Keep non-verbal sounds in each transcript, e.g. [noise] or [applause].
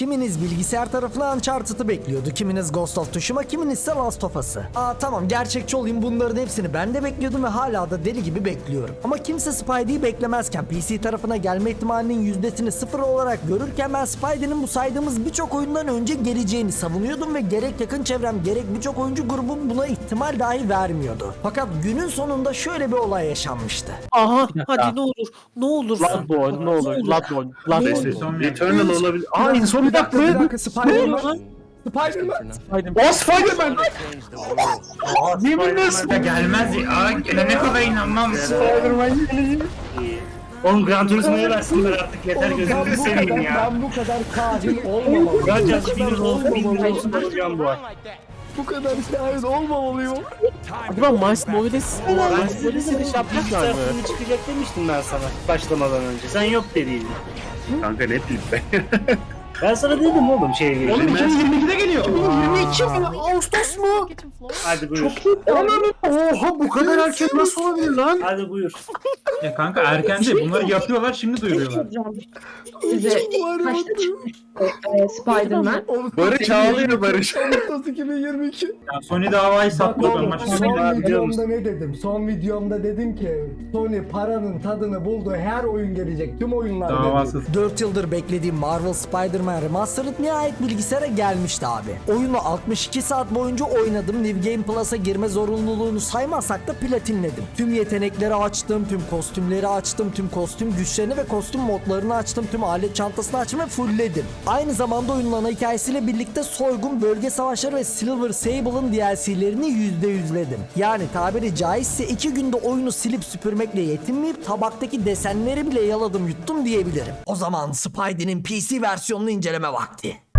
Kiminiz bilgisayar tarafına Uncharted'ı bekliyordu, kiminiz Ghost of Tsushima, kiminiz ise Last of Us'ı. Aa tamam gerçekçi olayım bunların hepsini ben de bekliyordum ve hala da deli gibi bekliyorum. Ama kimse Spidey'i beklemezken PC tarafına gelme ihtimalinin yüzdesini sıfır olarak görürken ben Spidey'nin bu saydığımız birçok oyundan önce geleceğini savunuyordum ve gerek yakın çevrem gerek birçok oyuncu grubu buna ihtimal dahi vermiyordu. Fakat günün sonunda şöyle bir olay yaşanmıştı. Aha hadi ne olur ne olur. Bloodborne ne olur Bloodborne. Bloodborne. Son Eternal olabilir. Aa Bir dakika, bir dakika Spider-Man. Spider-Man. Spider-Man. O Spider-Man. Spider-Man da gelmez ya. Gelene kadar inanmam. Spider-Man gelecek. Oğlum Gran Turismo'ya versinler artık yeter ben bu seveyim ya. ben bu kadar katil olmamalıyım. Bu kadar Turismo'ya olsun bu ay. Bu kadar şahit olmamalıyım. Acaba Miles Morales Miles Morales'e de yapmışlar mı? Tarafını çıkacak demiştim ben sana başlamadan önce. Sen yok dediydin. Kanka ne diyeyim ben? [laughs] Ben sana dedim oğlum şey Oğlum 2022'de geliyor. 22 mi? Ağustos mu? Hadi buyur. Oha bu kadar erken nasıl olabilir lan? Hadi buyur. Ya kanka erken değil. Bunları yapıyorlar şimdi duyuruyorlar. Size kaçta çıkmış e, Spider-Man? Barış ağlıyor Barış. Ağustos 2022. Ya Sony davayı sattı son videomda ne dedim? Son videomda dedim ki Sony paranın tadını buldu. Her oyun gelecek. Tüm oyunlar Davasız. 4 yıldır beklediğim Marvel Spider-Man Remastered nihayet bilgisayara gelmişti abi. Oyunu 62 saat boyunca oynadım. New Game Plus'a girme zorunluluğunu saymazsak da platinledim. Tüm yetenekleri açtım, tüm kostümleri açtım, tüm kostüm güçlerini ve kostüm modlarını açtım, tüm alet çantasını açtım ve fullledim. Aynı zamanda oyunun ana hikayesiyle birlikte soygun, bölge savaşları ve Silver Sable'ın DLC'lerini %100'ledim. Yani tabiri caizse 2 günde oyunu silip süpürmekle yetinmeyip tabaktaki desenleri bile yaladım yuttum diyebilirim. O zaman Spidey'nin PC versiyonunu inceleme vakti.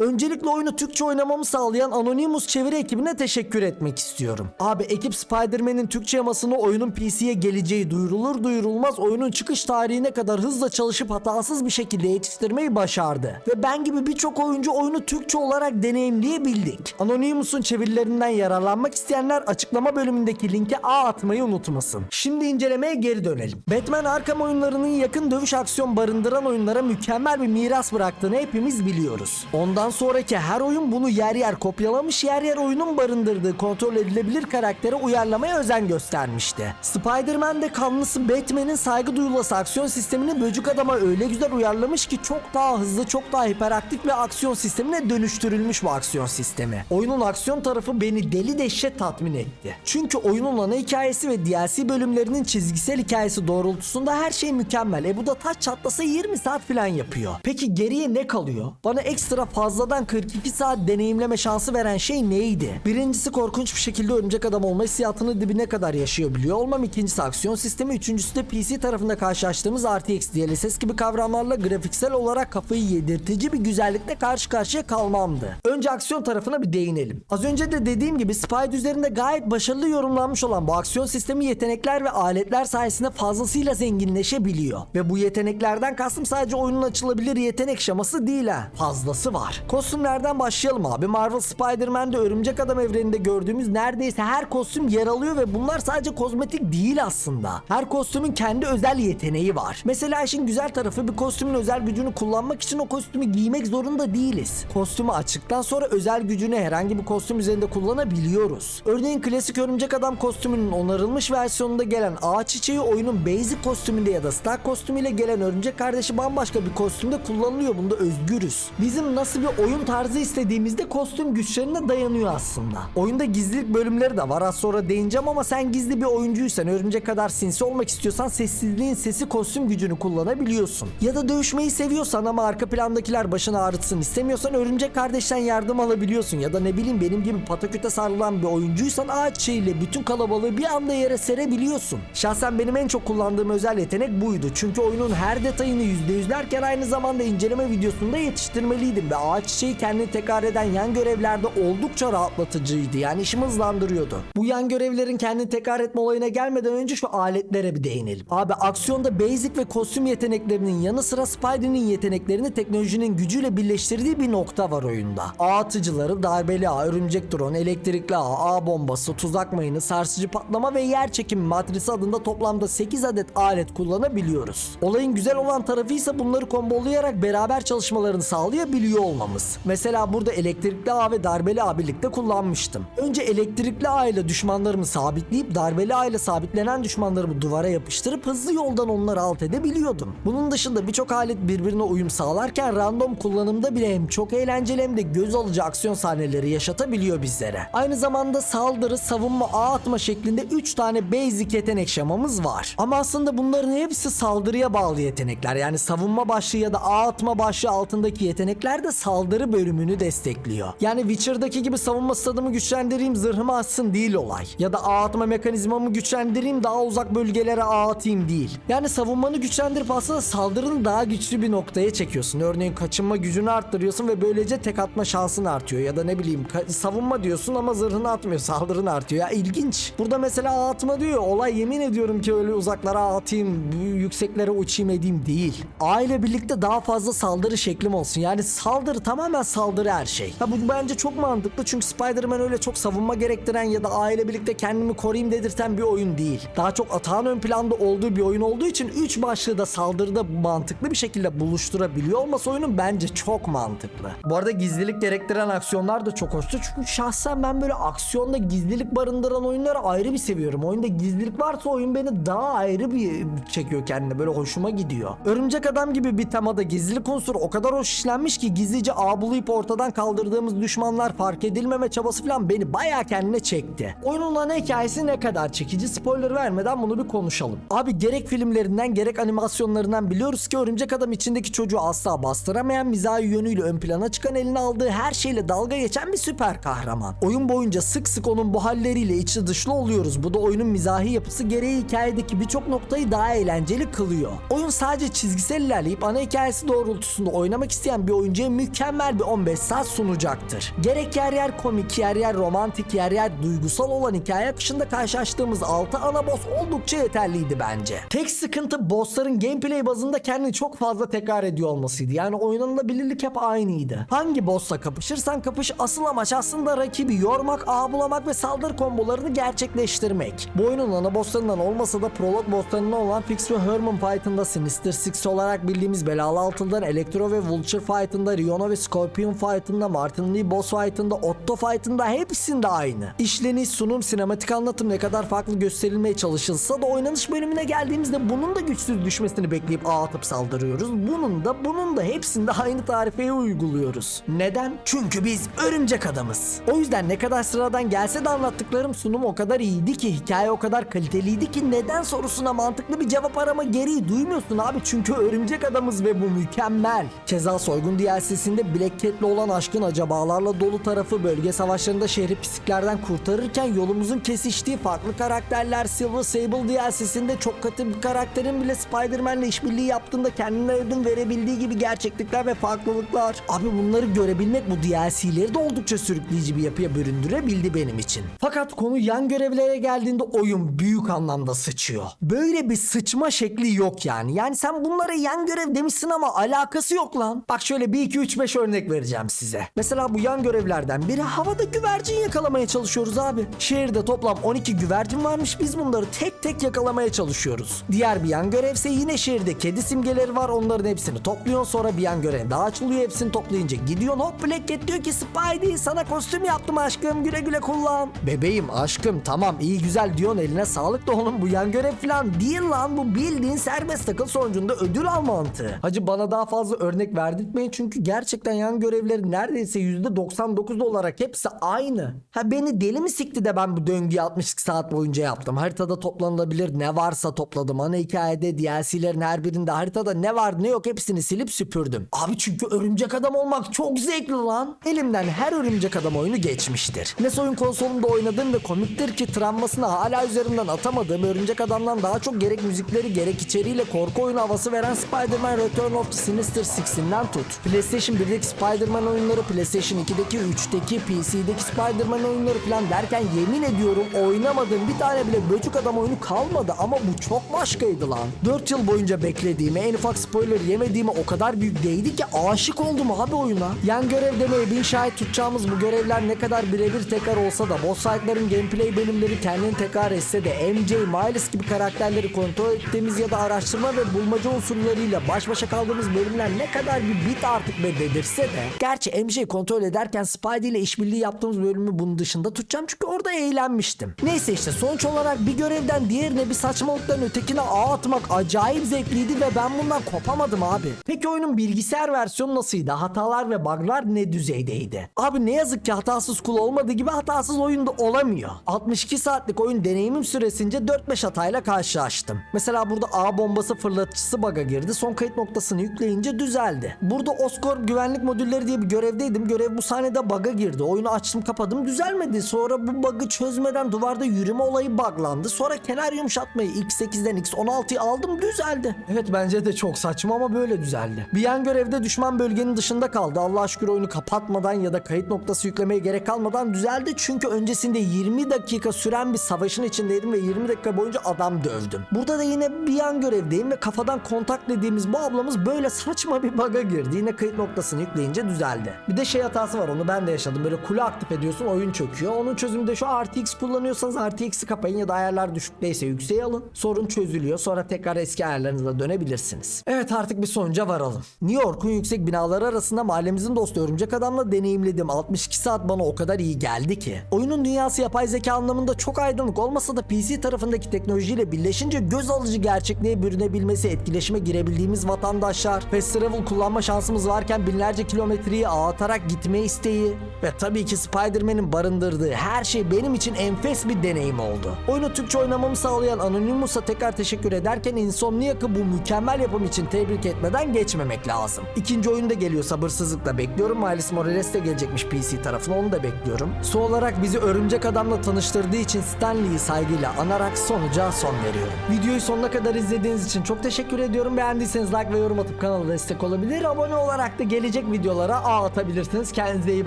Öncelikle oyunu Türkçe oynamamı sağlayan Anonymous çeviri ekibine teşekkür etmek istiyorum. Abi ekip Spider-Man'in Türkçe yamasını oyunun PC'ye geleceği duyurulur duyurulmaz oyunun çıkış tarihine kadar hızla çalışıp hatasız bir şekilde yetiştirmeyi başardı. Ve ben gibi birçok oyuncu oyunu Türkçe olarak deneyimleyebildik. Anonymous'un çevirilerinden yararlanmak isteyenler açıklama bölümündeki linke A atmayı unutmasın. Şimdi incelemeye geri dönelim. Batman Arkham oyunlarının yakın dövüş aksiyon barındıran oyunlara mükemmel bir miras bıraktığını hepimiz biliyoruz. Ondan sonraki her oyun bunu yer yer kopyalamış, yer yer oyunun barındırdığı kontrol edilebilir karaktere uyarlamaya özen göstermişti. Spider-Man'de kanlısı Batman'in saygı duyulası aksiyon sistemini böcük adama öyle güzel uyarlamış ki çok daha hızlı, çok daha hiperaktif bir aksiyon sistemine dönüştürülmüş bu aksiyon sistemi. Oyunun aksiyon tarafı beni deli dehşet tatmin etti. Çünkü oyunun ana hikayesi ve DLC bölümlerinin çizgisel hikayesi doğrultusunda her şey mükemmel. E bu da taç çatlasa 20 saat falan yapıyor. Peki geriye ne kalıyor? Bana ekstra fazladan 42 saat deneyimleme şansı veren şey neydi? Birincisi korkunç bir şekilde örümcek adam olma hissiyatını dibine kadar yaşayabiliyor olmam. İkincisi aksiyon sistemi. Üçüncüsü de PC tarafında karşılaştığımız RTX, DLSS gibi kavramlarla grafiksel olarak kafayı yedirtici bir güzellikle karşı karşıya kalmamdı. Önce aksiyon tarafına bir değinelim. Az önce de dediğim gibi Spide üzerinde gayet başarılı yorumlanmış olan bu aksiyon sistemi yetenekler ve aletler sayesinde fazlasıyla zenginleşebiliyor. Ve bu yeteneklerden kastım sadece oyunun açılabilir yetenek şaması değil ha. Fazlası var. Kostümlerden başlayalım abi. Marvel Spider-Man'de Örümcek Adam evreninde gördüğümüz neredeyse her kostüm yer alıyor ve bunlar sadece kozmetik değil aslında. Her kostümün kendi özel yeteneği var. Mesela işin güzel tarafı bir kostümün özel gücünü kullanmak için o kostümü giymek zorunda değiliz. Kostümü açtıktan sonra özel gücünü herhangi bir kostüm üzerinde kullanabiliyoruz. Örneğin klasik Örümcek Adam kostümünün onarılmış versiyonunda gelen ağaç çiçeği oyunun basic kostümünde ya da star kostümüyle gelen örümcek kardeşi bambaşka bir kostümde kullanılıyor. Bunda özgürüz. Bizim nasıl bir oyun tarzı istediğimizde kostüm güçlerine dayanıyor aslında. Oyunda gizlilik bölümleri de var. Az sonra değineceğim ama sen gizli bir oyuncuysan, örümcek kadar sinsi olmak istiyorsan sessizliğin sesi kostüm gücünü kullanabiliyorsun. Ya da dövüşmeyi seviyorsan ama arka plandakiler başını ağrıtsın istemiyorsan örümcek kardeşten yardım alabiliyorsun. Ya da ne bileyim benim gibi pataküte sarılan bir oyuncuysan ağaç çiçeğiyle bütün kalabalığı bir anda yere serebiliyorsun. Şahsen benim en çok kullandığım özel yetenek buydu. Çünkü oyunun her detayını %100'lerken aynı zamanda inceleme videosunda yetiştirmeliydim ve ağaç çiçeği kendini tekrar eden yan görevlerde oldukça rahatlatıcıydı. Yani işimi hızlandırıyordu. Bu yan görevlerin kendini tekrar etme olayına gelmeden önce şu aletlere bir değinelim. Abi aksiyonda basic ve kostüm yeteneklerinin yanı sıra Spidey'nin yeteneklerini teknolojinin gücüyle birleştirdiği bir nokta var oyunda. Ağ atıcıları, darbeli ağ, örümcek drone, elektrikli ağ, ağ bombası, tuzak mayını, sarsıcı patlama ve yer çekimi matrisi adında toplamda 8 adet alet kullanabiliyoruz. Olayın güzel olan tarafı ise bunları kombolayarak beraber çalışmalarını sağlayabiliyor olmamız. Mesela burada elektrikli ağ ve darbeli ağ birlikte kullanmıştım. Önce elektrikli ağ ile düşmanlarımı sabitleyip darbeli ağ ile sabitlenen düşmanlarımı duvara yapıştırıp hızlı yoldan onları alt edebiliyordum. Bunun dışında birçok alet birbirine uyum sağlarken random kullanımda bile hem çok eğlenceli hem de göz alıcı aksiyon sahneleri yaşatabiliyor bizlere. Aynı zamanda saldırı, savunma, ağ atma şeklinde 3 tane basic yetenek şemamız var. Ama aslında bunların hepsi saldırıya bağlı yetenekler. Yani savunma başlığı ya da ağ atma başlığı altındaki yetenekler de saldırı bölümünü destekliyor. Yani Witcher'daki gibi savunma stadımı güçlendireyim zırhımı atsın değil olay. Ya da ağ atma mekanizmamı güçlendireyim daha uzak bölgelere ağ atayım değil. Yani savunmanı güçlendirip aslında saldırını daha güçlü bir noktaya çekiyorsun. Örneğin kaçınma gücünü arttırıyorsun ve böylece tek atma şansın artıyor. Ya da ne bileyim savunma diyorsun ama zırhını atmıyor [laughs] saldırın artıyor. Ya ilginç. Burada mesela ağ atma diyor. Olay yemin ediyorum ki öyle uzaklara atayım, yükseklere uçayım edeyim değil. A ile birlikte daha fazla saldırı şeklim olsun. Yani saldırı tamamen saldırı her şey. Ha bu bence çok mantıklı çünkü Spider-Man öyle çok savunma gerektiren ya da A ile birlikte kendimi koruyayım dedirten bir oyun değil. Daha çok atağın ön planda olduğu bir oyun olduğu için 3 başlığı da saldırıda mantıklı bir şekilde buluşturabiliyor olması oyunun bence çok mantıklı. Bu arada gizlilik gerektiren aksiyonlar da çok hoştu. Çünkü şahsen ben böyle aksiyonda gizlilik barındıran oyunları ayrı bir seviyorum. Oyunda gizlilik varsa oyun beni daha ayrı bir çekiyor kendine. Böyle hoşuma gidiyor. Örümcek Adam gibi bir temada gizlilik unsuru o kadar hoş işlenmiş ki gizlice ağ bulayıp ortadan kaldırdığımız düşmanlar fark edilmeme çabası falan beni bayağı kendine çekti. Oyunun ana hikayesi ne kadar çekici spoiler vermeden bunu bir konuşalım. Abi gerek filmlerinden gerek animasyonlarından biliyoruz ki Örümcek Adam içindeki çocuğu asla bastıramayan mizahi yönüyle ön plana çıkan eline aldığı her şeyle dalga geçen bir süper kahraman. Oyun boyunca sık sık onun bu halleriyle içi dışlı oluyoruz. Bu da oyunun mizahi yapısı gereği hikayedeki birçok noktayı daha eğlenceli kılıyor. Oyun sadece çizgisel ilerleyip ana hikayesi doğrultusunda oynamak isteyen bir oyuncuya mükemmel bir 15 saat sunacaktır. Gerek yer yer komik, yer yer romantik, yer yer duygusal olan hikaye akışında karşılaştığımız 6 ana boss oldukça yeterliydi bence. Tek sıkıntı bossların gameplay bazında kendini çok fazla tekrar ediyor olmasıydı. Yani oynanılabilirlik hep aynıydı. Hangi bossla kapışırsan kapış asıl amaç aslında rakibi yormak, ağ bulamak ve saldırı kombolarını gerçekleştirmek. Bu oyunun ana bosslarından olmasa da prolog bosslarından olan Fix ve Herman Fight'ında Sinister Six olarak bildiğimiz belalı altından Electro ve Vulture Fight'ında Riona ve Scorpion Fight'ında Martin Lee Boss Fight'ında Otto Fight'ında hepsinde aynı. İşleniş, sunum, sinematik anlatım ne kadar farklı gösterilmeye çalışılsa da oynanış bölümüne geldiğimizde bunun da güçsüz düşmesini bekleyip ağ atıp saldırıyoruz. Bunun da bunun da hepsinde aynı tarifeyi uyguluyoruz. Neden? Çünkü biz örümcek adamız. O yüzden ne kadar sıradan gelse de anlattıklarım sunum o kadar iyiydi ki hikaye o kadar kaliteliydi ki neden sorusuna mantıklı bir cevap arama gereği duymuyorsun abi çünkü örümcek adamız ve bu mükemmel. Keza Soygun DLC'sinde Black Cat'le olan aşkın acabalarla dolu tarafı bölge savaşlarında şehri pisliklerden kurtarırken yolumuzun kesiştiği farklı karakterler Silver Sable DLC'sinde çok katı bir karakterin bile Spider-Man'le işbirliği yaptığında kendine ödün verebildiği gibi gerçeklikler ve farklılıklar. Abi bunları görebilmek bu DLC'leri de oldukça sürükleyici bir yapıya büründürebildi benim için. Fakat konu yan görevlere geldiğinde oyun büyük anlamda sıçıyor. Böyle bir sıçma şekli yok yani. Yani sen bunlara yan görev demişsin ama alakası yok lan. Bak şöyle 1 2 3 5 örnek vereceğim size. Mesela bu yan görevlerden biri havada güvercin yakalamaya çalışıyoruz abi. Şehirde toplam 12 güvercin varmış. Biz bunları tek tek yakalamaya çalışıyoruz. Diğer bir yan görevse yine şehirde kedi simgeleri var. Onların hepsini topluyorsun. Sonra bir yan görev daha açılıyor. Hepsini toplayınca gidiyorsun. Hop Black Cat diyor ki Spidey sana kostüm yaptım aşkım. Güle güle kullan. Bebeğim aşkım tamam iyi güzel diyorsun eline sağlık da oğlum bu yan görev falan değil lan. Bu bildiğin serbest takıl sonucunda ödül al mantığı. Hacı bana daha fazla örnek verdirtmeyin çünkü gerçekten yan görevleri neredeyse %99 olarak hepsi aynı. Ha beni deli mi sikti de ben bu döngüyü 62 saat boyunca yaptım. Haritada toplanılabilir ne varsa topladım. Ana hikayede DLC'lerin her birinde haritada ne var ne yok hepsini silip süpürdüm. Abi çünkü örümcek adam olmak çok zevkli lan. Elimden her örümcek adam oyunu geçmiştir. NES oyun konsolunda oynadığım ve komiktir ki travmasını hala üzerimden atamadığım örümcek adamdan daha çok gerek müzikleri gerek içeriğiyle korku oyunu havası veren Spider-Man Return of the Sinister Six'inden tut. PlayStation 1 1'deki Spider-Man oyunları, PlayStation 2'deki, 3'teki, PC'deki Spider-Man oyunları falan derken yemin ediyorum oynamadığım bir tane bile böcük adam oyunu kalmadı ama bu çok başkaydı lan. 4 yıl boyunca beklediğime, en ufak spoiler yemediğime o kadar büyük değdi ki aşık oldum abi oyuna. Yan görev demeye bin şahit tutacağımız bu görevler ne kadar birebir tekrar olsa da boss fight'ların gameplay bölümleri kendini tekrar etse de MJ, Miles gibi karakterleri kontrol ettiğimiz ya da araştırma ve bulmaca unsurlarıyla baş başa kaldığımız bölümler ne kadar bir bit artık be dedirse de gerçi MJ kontrol ederken Spidey ile işbirliği yaptığımız bölümü bunun dışında tutacağım çünkü orada eğlenmiştim. Neyse işte sonuç olarak bir görevden diğerine bir saçmalıktan ötekine ağ atmak acayip zevkliydi ve ben bundan kopamadım abi. Peki oyunun bilgisayar versiyonu nasıldı? Hatalar ve bug'lar ne düzeydeydi? Abi ne yazık ki hatasız kul olmadığı gibi hatasız oyunda olamıyor. 62 saatlik oyun deneyimim süresince 4-5 hatayla karşılaştım. Mesela burada A bombası fırlatıcısı bug'a girdi. Son kayıt noktasını yükleyince düzeldi. Burada Oscorp güvenlik modülleri diye bir görevdeydim. Görev bu sahnede bug'a girdi. Oyunu açtım kapadım düzelmedi. Sonra bu bug'ı çözmeden duvarda yürüme olayı buglandı. Sonra kenar yumuşatmayı X8'den X16'yı aldım düzeldi. Evet bence de çok saçma ama böyle düzeldi. Bir yan görevde düşman bölgenin dışında kaldı. Allah şükür oyunu kapatmadan ya da kayıt noktası yüklemeye gerek kalmadan düzeldi. Çünkü öncesinde 20 dakika süren bir savaşın içindeydim ve 20 dakika boyunca adam dövdüm. Burada da yine bir yan görevdeyim ve kafadan kontak dediğimiz bu ablamız böyle saçma bir bug'a girdi. Yine kayıt noktasını yükleyince düzeldi. Bir de şey hatası var onu ben de yaşadım. Böyle kule aktif ediyorsun oyun çöküyor. Onun çözümü de şu RTX kullanıyorsanız RTX'i kapayın ya da ayarlar düşükteyse yükseğe alın. Sorun çözülüyor. Sonra tekrar eski ayarlarınıza dönebilirsiniz. Evet artık bir sonuca varalım. New York'un yüksek binaları arasında mahallemizin dostu Örümcek Adam'la deneyimledim. 62 saat bana o kadar iyi geldi ki. Oyunun dünyası yapay zeka anlamında çok aydınlık olmasa da PC tarafındaki teknolojiyle birleşince göz alıcı gerçekliğe bürünebilmesi, etkileşime girebildiğimiz vatandaşlar, fast travel kullanma şansımız varken binlerce kilometreyi ağ atarak gitme isteği ve tabii ki Spider-Man'in barındırdığı her şey benim için enfes bir deneyim oldu. Oyunu Türkçe oynamamı sağlayan Anonymous'a tekrar teşekkür ederken Insomniac'ı bu mükemmel yapım için tebrik etmeden geçmemek lazım. İkinci oyun da geliyor sabırsızlıkla bekliyorum. Miles Morales de gelecekmiş PC tarafına onu da bekliyorum. Son olarak bizi Örümcek Adam'la tanıştırdığı için Stanley'i saygıyla anarak sonuca son veriyorum. Videoyu sonuna kadar izlediğiniz için çok teşekkür ediyorum. Beğendiyseniz like ve yorum atıp kanala destek olabilir. Abone olarak da gelecek videolara ağ atabilirsiniz. Kendinize iyi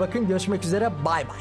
bakın. Görüşmek üzere. Bay bay.